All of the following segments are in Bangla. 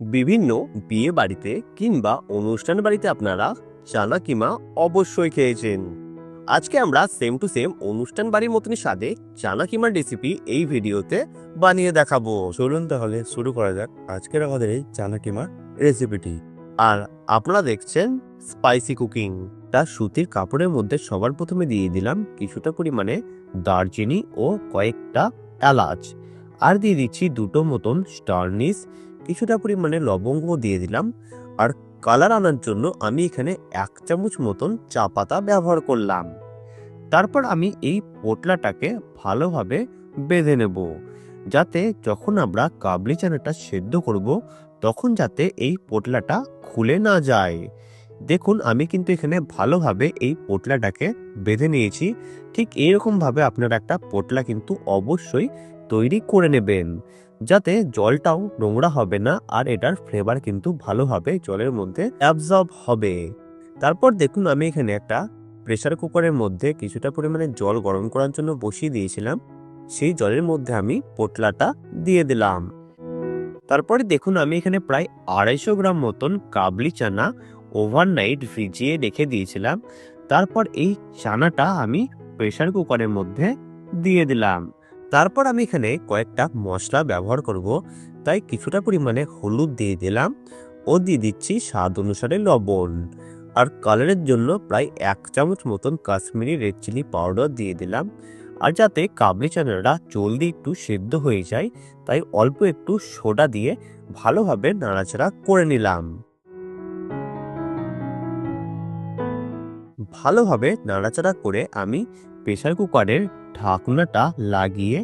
বিভিন্ন বিয়ে বাড়িতে কিংবা অনুষ্ঠান বাড়িতে আপনারা চানা কিমা অবশ্যই খেয়েছেন। আজকে আমরা সেম টু সেম অনুষ্ঠান বাড়ির মতনই স্বাদে চানা কিমার রেসিপি এই ভিডিওতে বানিয়ে দেখাবো। চলুন তাহলে শুরু করা যাক আজকের আমাদের এই চানা কিমার রেসিপিটি আর আপনারা দেখছেন স্পাইসি কুকিং তার সুতির কাপড়ের মধ্যে সবার প্রথমে দিয়ে দিলাম কিছুটা পরিমাণে দারচিনি ও কয়েকটা এলাচ। আর দিয়ে দিচ্ছি দুটো মতন স্টারনিস কিছুটা পরিমাণে লবঙ্গ দিয়ে দিলাম। আর কালার আনার জন্য আমি এখানে এক চামচ মতন চা পাতা ব্যবহার করলাম। তারপর আমি এই পোটলাটাকে ভালোভাবে বেঁধে নেব। যাতে যখন আমরা কাবলি চানাটা সেদ্ধ করব, তখন যাতে এই পোটলাটা খুলে না যায়। দেখুন, আমি কিন্তু এখানে ভালোভাবে এই পোটলাটাকে বেঁধে নিয়েছি। ঠিক এরকমভাবে আপনারা একটা পোটলা কিন্তু অবশ্যই তৈরি করে নেবেন। যাতে জলটাও নোংরা হবে না আর এটার ফ্লেভার কিন্তু ভালোভাবে জলের মধ্যে অ্যাবজর্ব হবে। তারপর দেখুন আমি এখানে একটা প্রেসার কুকারের মধ্যে কিছুটা পরিমাণে জল গরম করার জন্য বসিয়ে দিয়েছিলাম। সেই জলের মধ্যে আমি পোটলাটা দিয়ে দিলাম। তারপরে দেখুন আমি এখানে প্রায় আড়াইশো গ্রাম মতন কাবলি চানা ওভারনাইট ভিজিয়ে রেখে দিয়েছিলাম। তারপর এই চানাটা আমি প্রেশার কুকারের মধ্যে দিয়ে দিলাম। তারপর আমি এখানে কয়েকটা মশলা ব্যবহার করব। তাই কিছুটা পরিমাণে হলুদ দিয়ে দিলাম ও দিয়ে দিচ্ছি স্বাদ অনুসারে লবণ। আর কালারের জন্য প্রায় এক চামচ মতন কাশ্মীরি রেড চিলি পাউডার দিয়ে দিলাম। আর যাতে কাবলি চানাটা জলদি একটু সেদ্ধ হয়ে যায়, তাই অল্প একটু সোডা দিয়ে ভালোভাবে নাড়াচাড়া করে নিলাম। ভালোভাবে নাড়াচাড়া করে আমি প্রেসার কুকারের ঢাকনাটা লাগিয়ে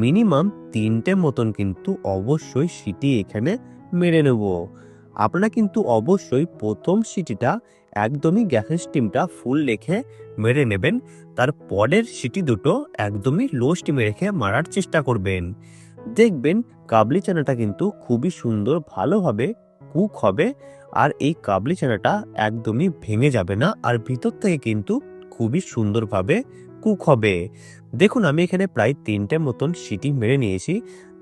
মিনিমাম তিনটে মতন কিন্তু অবশ্যই সিটি এখানে মেরে নেব। আপনারা কিন্তু অবশ্যই প্রথম সিটিটা একদমই গ্যাসের স্টিমটা ফুল রেখে মেরে নেবেন, তার পরের সিটি দুটো একদমই লো স্টিমে রেখে মারার চেষ্টা করবেন। দেখবেন কাবলি চানাটা কিন্তু খুবই সুন্দর ভালোভাবে কুক হবে আর এই কাবলি চানাটা একদমই ভেঙে যাবে না, আর ভিতর থেকে কিন্তু খুবই সুন্দরভাবে কুক হবে। দেখুন, আমি এখানে প্রায় তিনটে মতন সিটি মেরে নিয়েছি।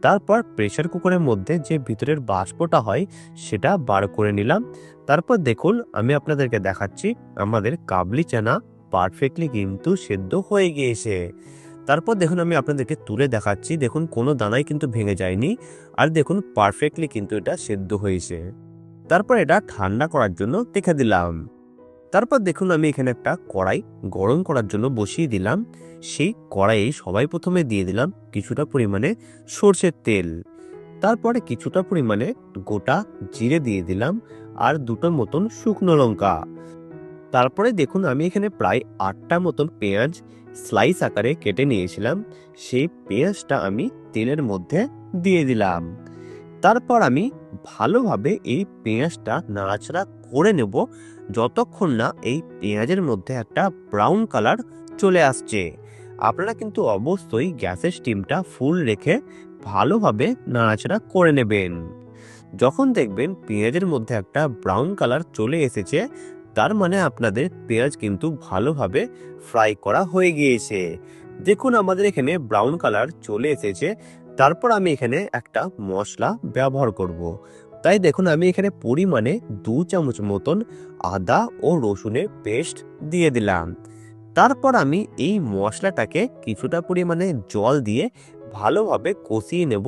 তারপর প্রেসার কুকারের মধ্যে যে ভিতরের বাষ্পটা হয়, সেটা বার করে নিলাম। তারপর দেখুন, আমি আপনাদেরকে দেখাচ্ছি, আমাদের কাবলি চানা পারফেক্টলি কিন্তু সেদ্ধ হয়ে গিয়েছে। তারপর দেখুন, আমি আপনাদেরকে তুলে দেখাচ্ছি, দেখুন, কোনো দানাই কিন্তু ভেঙে যায়নি। আর দেখুন, পারফেক্টলি কিন্তু এটা সেদ্ধ হয়েছে। তারপর এটা ঠান্ডা করার জন্য দেখে দিলাম। তারপর দেখুন, আমি এখানে একটা কড়াই গরম করার জন্য বসিয়ে দিলাম। সেই কড়াইয়ে সবাই প্রথমে দিয়ে দিলাম কিছুটা পরিমাণে সর্ষের তেল। তারপরে কিছুটা পরিমাণে গোটা জিরে দিয়ে দিলাম আর দুটো মতন শুকনো লঙ্কা। তারপরে দেখুন, আমি এখানে প্রায় আটটা মতন পেঁয়াজ স্লাইস আকারে কেটে নিয়েছিলাম। সেই পেঁয়াজটা আমি তেলের মধ্যে দিয়ে দিলাম। তারপর আমি ভালোভাবে এই পেঁয়াজটা নাড়াচাড়া করে নেব যতক্ষণ না এই পেঁয়াজের মধ্যে একটা ব্রাউন কালার চলে আসছে। আপনারা কিন্তু অবশ্যই গ্যাসের স্টিমটা ফুল রেখে ভালোভাবে নাড়াচাড়া করে নেবেন। যখন দেখবেন পেঁয়াজের মধ্যে একটা ব্রাউন কালার চলে এসেছে, তার মানে আপনাদের পেঁয়াজ কিন্তু ভালোভাবে ফ্রাই করা হয়ে গিয়েছে। দেখুন আমাদের এখানে ব্রাউন কালার চলে এসেছে তারপর আমি এখানে একটা মশলা ব্যবহার করব। তাই দেখুন, আমি এখানে পরিমাণে দু চামচ মতন আদা ও রসুনের পেস্ট দিয়ে দিলাম। তারপর আমি এই মশলাটাকে কিছুটা পরিমাণে জল দিয়ে ভালোভাবে কষিয়ে নেব,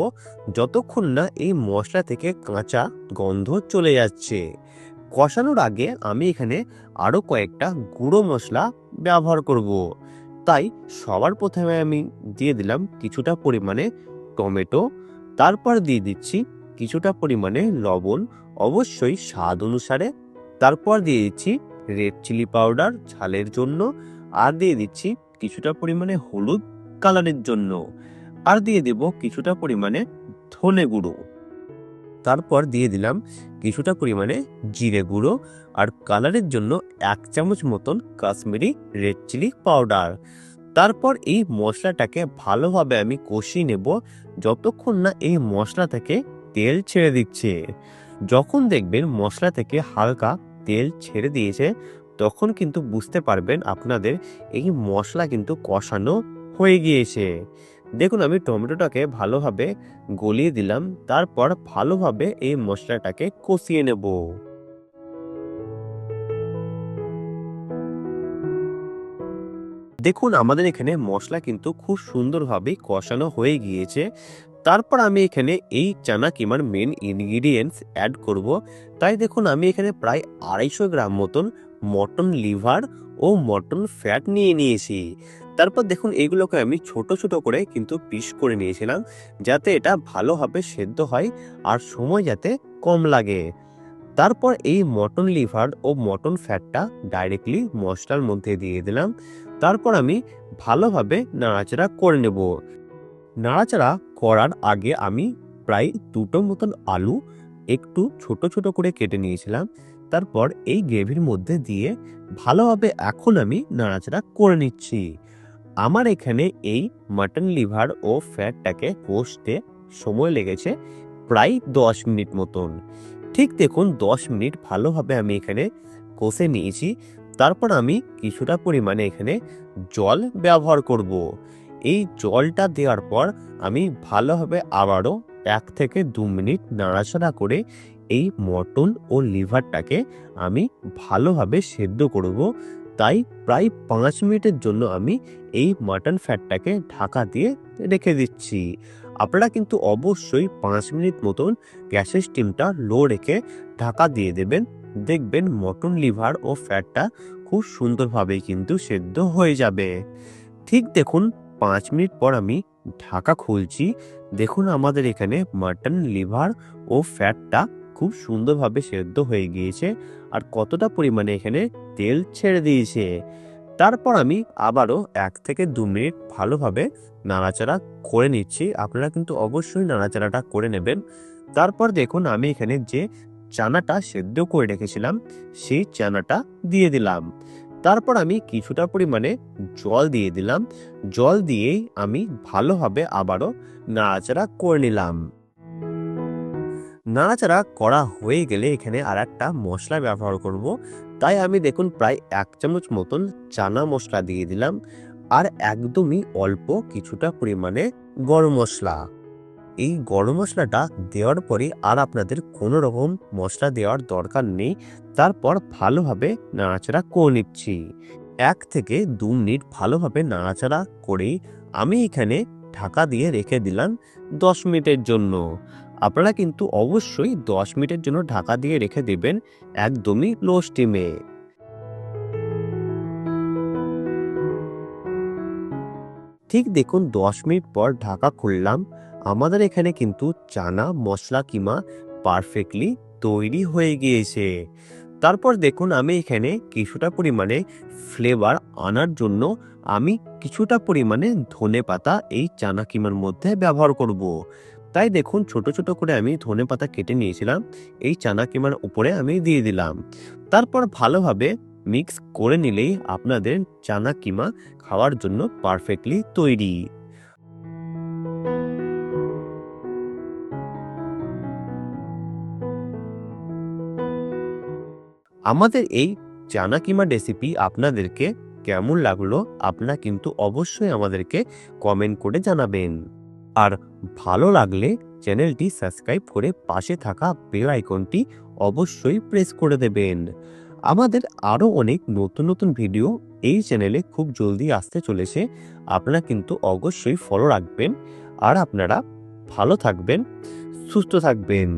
যতক্ষণ না এই মশলা থেকে কাঁচা গন্ধ চলে যাচ্ছে। কষানোর আগে আমি এখানে আরও কয়েকটা গুঁড়ো মশলা ব্যবহার করব। তাই সবার প্রথমে আমি দিয়ে দিলাম কিছুটা পরিমাণে টমেটো, তারপর দিয়ে দিচ্ছি কিছুটা পরিমাণে লবণ, অবশ্যই স্বাদ অনুসারে। তারপর দিয়ে দিচ্ছি রেড চিলি পাউডার ঝালের জন্য আর দিয়ে দিচ্ছি কিছুটা পরিমাণে হলুদ কালারের জন্য। আর দিয়ে দেব কিছুটা পরিমাণে ধনে গুঁড়ো। তারপর দিয়ে দিলাম কিছুটা পরিমাণে জিরে গুঁড়ো আর কালারের জন্য এক চামচ মতন কাশ্মীরি রেড চিলি পাউডার। তারপর এই মশলাটাকে ভালোভাবে আমি কষিয়ে নেব। যতক্ষণ না এই মশলা থেকে তেল ছেড়ে দিচ্ছে। যখন দেখবেন মশলা থেকে হালকা তেল ছেড়ে দিয়েছে, তখন কিন্তু বুঝতে পারবেন আপনাদের এই মশলা কিন্তু কষানো হয়ে গিয়েছে। দেখুন, আমি টমেটোটাকে ভালোভাবে গলিয়ে দিলাম, তারপর ভালোভাবে এই মশলাটাকে কষিয়ে নেব। দেখুন, আমাদের এখানে মশলা কিন্তু খুব সুন্দরভাবে কষানো হয়ে গিয়েছে। তারপর আমি এখানে এই চানা কিমার মেন ইনগ্রিডিয়েন্টস অ্যাড করব। তাই দেখুন, আমি এখানে প্রায় আড়াইশো গ্রাম মতন মটন লিভার ও মটন ফ্যাট নিয়ে নিয়েছি। তারপর দেখুন, এগুলোকে আমি ছোট ছোট করে কিন্তু পিস করে নিয়েছিলাম, যাতে এটা ভালোভাবে সেদ্ধ হয় আর সময় যাতে কম লাগে। তারপর এই মটন লিভার ও মটন ফ্যাটটা ডাইরেক্টলি মশলার মধ্যে দিয়ে দিলাম। তারপর আমি ভালোভাবে নাড়াচাড়া করে নেব। নাড়াচাড়া করার আগে আমি প্রায় দুটো মতন আলু একটু ছোট ছোট করে কেটে নিয়েছিলাম। তারপর এই গ্রেভির মধ্যে দিয়ে ভালোভাবে এখন আমি নাড়াচাড়া করে নিচ্ছি। আমার এখানে এই মাটন লিভার ও ফ্যাটটাকে কষতে সময় লেগেছে প্রায় দশ মিনিট মতন। ঠিক দেখুন, দশ মিনিট ভালোভাবে আমি এখানে কষে নিয়েছি। তারপর আমি কিছুটা পরিমাণে এখানে জল ব্যবহার করব। এই জলটা দেওয়ার পর আমি ভালোভাবে আবারও এক থেকে দু মিনিট নাড়াচাড়া করে এই মটন ও লিভারটাকে আমি ভালোভাবে সেদ্ধ করব। তাই প্রায় পাঁচ মিনিটের জন্য আমি এই মাটন ফ্যাটটাকে ঢাকা দিয়ে রেখে দিচ্ছি। আপনারা কিন্তু অবশ্যই পাঁচ মিনিট মতন গ্যাসের স্টিমটা লো রেখে ঢাকা দিয়ে দেবেন। দেখবেন মটন লিভার ও ফ্যাটটা খুব সুন্দরভাবে কিন্তু সেদ্ধ হয়ে যাবে। ঠিক দেখুন, পাঁচ মিনিট পর আমি ঢাকা খুলছি। দেখুন আমাদের এখানে মাটন লিভার ও ফ্যাটটা খুব সুন্দরভাবে সেদ্ধ হয়ে গিয়েছে আর কতটা পরিমাণে এখানে তেল ছেড়ে দিয়েছে। তারপর আমি আবারও এক থেকে দু মিনিট ভালোভাবে নাড়াচাড়া করে নিচ্ছি। আপনারা কিন্তু অবশ্যই নাড়াচাড়াটা করে নেবেন। তারপর দেখুন আমি এখানে যে চানাটা সেদ্ধ করে রেখেছিলাম, সেই চানাটা দিয়ে দিলাম। তারপর আমি কিছুটা পরিমাণে জল দিয়ে দিলাম। জল দিয়েই আমি ভালোভাবে আবারও নাড়াচাড়া করে নিলাম। নাড়াচাড়া করা হয়ে গেলে এখানে আর একটা মশলা ব্যবহার করব। তাই আমি দেখুন প্রায় এক চামচ মতন চানা মশলা দিয়ে দিলাম। আর একদমই অল্প কিছুটা পরিমাণে গরম মশলা। এই গরম মশলাটা দেওয়ার পরে আর আপনাদের কোনো রকম মশলা দেওয়ার দরকার নেই। তারপর ভালোভাবে নাড়াচাড়া করে নিচ্ছি। এক থেকে দু মিনিট ভালোভাবে নাড়াচাড়া করেই আমি এখানে ঢাকা দিয়ে রেখে দিলাম দশ মিনিটের জন্য। আপনারা কিন্তু অবশ্যই দশ মিনিটের জন্য ঢাকা দিয়ে রেখে দেবেন একদমই লো স্টিমে। ঠিক দেখুন, দশ মিনিট পর ঢাকা খুললাম। আমাদের এখানে কিন্তু চানা, মশলা কিমা পারফেক্টলি তৈরি হয়ে গিয়েছে। তারপর দেখুন আমি এখানে কিছুটা পরিমাণে ফ্লেভার আনার জন্য আমি কিছুটা পরিমাণে ধনে পাতা এই চানা কিমার মধ্যে ব্যবহার করব। তাই দেখুন ছোট ছোট করে আমি ধনে পাতা কেটে নিয়েছিলাম, এই চানা কিমার উপরে আমি দিয়ে দিলাম। তারপর ভালোভাবে মিক্স করে নিলেই আপনাদের চানা কিমা খাওয়ার জন্য পারফেক্টলি তৈরি। আমাদের এই চানা কিমা রেসিপি আপনাদেরকে কেমন লাগল, আপনারা কিন্তু অবশ্যই আমাদেরকে কমেন্ট করে জানাবেন। আর ভালো লাগলে চ্যানেলটি সাবস্ক্রাইব করে পাশে থাকা বেল আইকনটি অবশ্যই প্রেস করে দেবেন। আমাদের আরও অনেক নতুন নতুন ভিডিও এই চ্যানেলে খুব জলদি আসতে চলেছে, আপনারা কিন্তু অবশ্যই ফলো রাখবেন। আর আপনারা ভালো থাকবেন, সুস্থ থাকবেন।